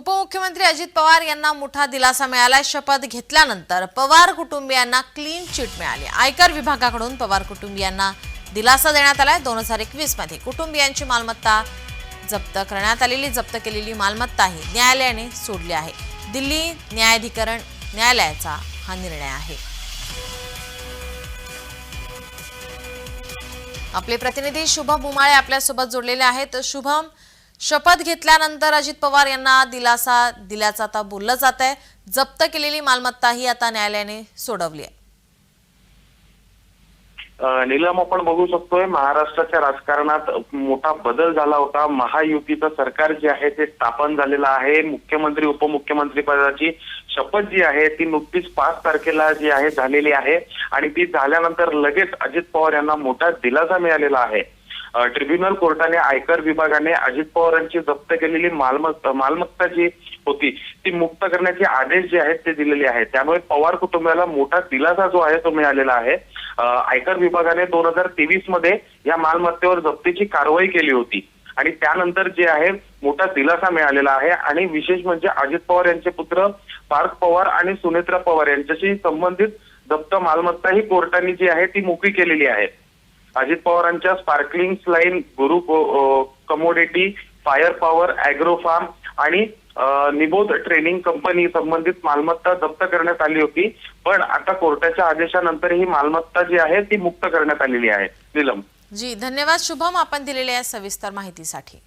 उपमुख्यमंत्री अजित पवार यांना मोठा दिलासा मिळाला. शपथ घेतल्यानंतर पवार कुटुंबियांना क्लीन चिट मिळाली. आयकर विभागाकडून पवार कुटुंबियांना दिलासा देण्यात आलाय. दोन हजार एकवीसमध्ये कुटुंबियांची मालमत्ता जप्त करण्यात आलेली जप्त केलेली मालमत्ताही न्यायालयाने सोडली आहे. दिल्ली न्यायाधिकरण न्यायालयाचा हा निर्णय आहे. आपले प्रतिनिधी शुभम उमाळे आपल्यासोबत जोडलेले आहेत. शुभम शपथ घेतल्यानंतर अजित पवार यांना दिलासा दिल्याचं आता बोललं जात आहे जप्त केलेली मालमत्ता ही आता न्यायालयाने सोडवली आहे. निलम नीलम आपण बघू शकतोय महाराष्ट्राच्या राजकारणात मोठा बदल झाला होता. महायुतीचं सरकार जे आहे ते स्थापन झालेलं आहे. मुख्यमंत्री उपमुख्यमंत्री पदाची शपथ जी आहे ती नुकतीच पाच तारखेला जी आहे झालेली आहे. आणि ती झाल्यानंतर लगेच अजित पवार यांना मोठा दिलासा मिळालेला आहे. ट्रिब्युनल कोर्टाने आयकर विभागाने अजित पवार यांची जप्त केलेली मालमत्ता मालमत्ता जी होती ती मुक्त करण्याचे आदेश जे आहेत ते दिलेले आहेत. त्यामुळे पवार कुटुंबाला मोठा दिलासा जो आहे तो मिळालेला आहे. आयकर विभागाने दोन हजार तेवीसमध्ये या मालमत्तेवर जप्तीची कारवाई केली होती. आणि त्यानंतर जे आहे मोठा दिलासा मिळालेला आहे. आणि विशेष म्हणजे अजित पवार यांचे पुत्र पार्थ पवार आणि सुनेत्रा पवार यांच्याशी संबंधित जप्त मालमत्ता ही कोर्टाने जी आहे ती मोकळी केलेली आहे. अजित पवारांच्या sparkling line Guru commodity fire power agro farm आणि निबोध ट्रेनिंग कंपनी संबंधित मालमत्ता जप्त करण्यात आली होती. पण आता कोर्टाच्या आदेशानंतर ही मालमत्ता जी आहे ती मुक्त करण्यात आलेली आहे. निलम. जी धन्यवाद. शुभम आपण दिलेल्या या सविस्तर माहितीसाठी.